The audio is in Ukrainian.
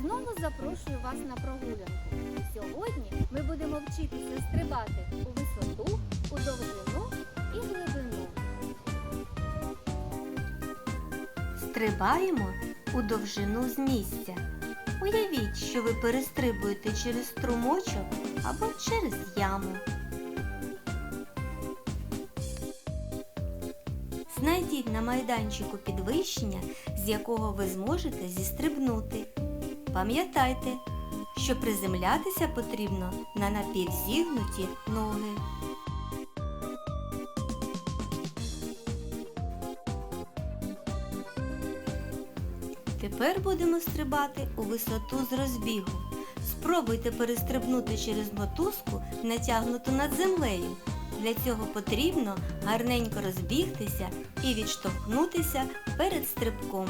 знову запрошую вас на прогулянку. Сьогодні ми будемо вчитися стрибати у висоту, у довжину і глибину. Стрибаємо у довжину з місця. Уявіть, що ви перестрибуєте через струмочок або через яму. Знайдіть на майданчику підвищення, з якого ви зможете зістрибнути. Пам'ятайте, що приземлятися потрібно на напівзігнуті ноги. Тепер будемо стрибати у висоту з розбігу. Спробуйте перестрибнути через мотузку, натягнуту над землею. Для цього потрібно гарненько розбігтися і відштовхнутися перед стрибком.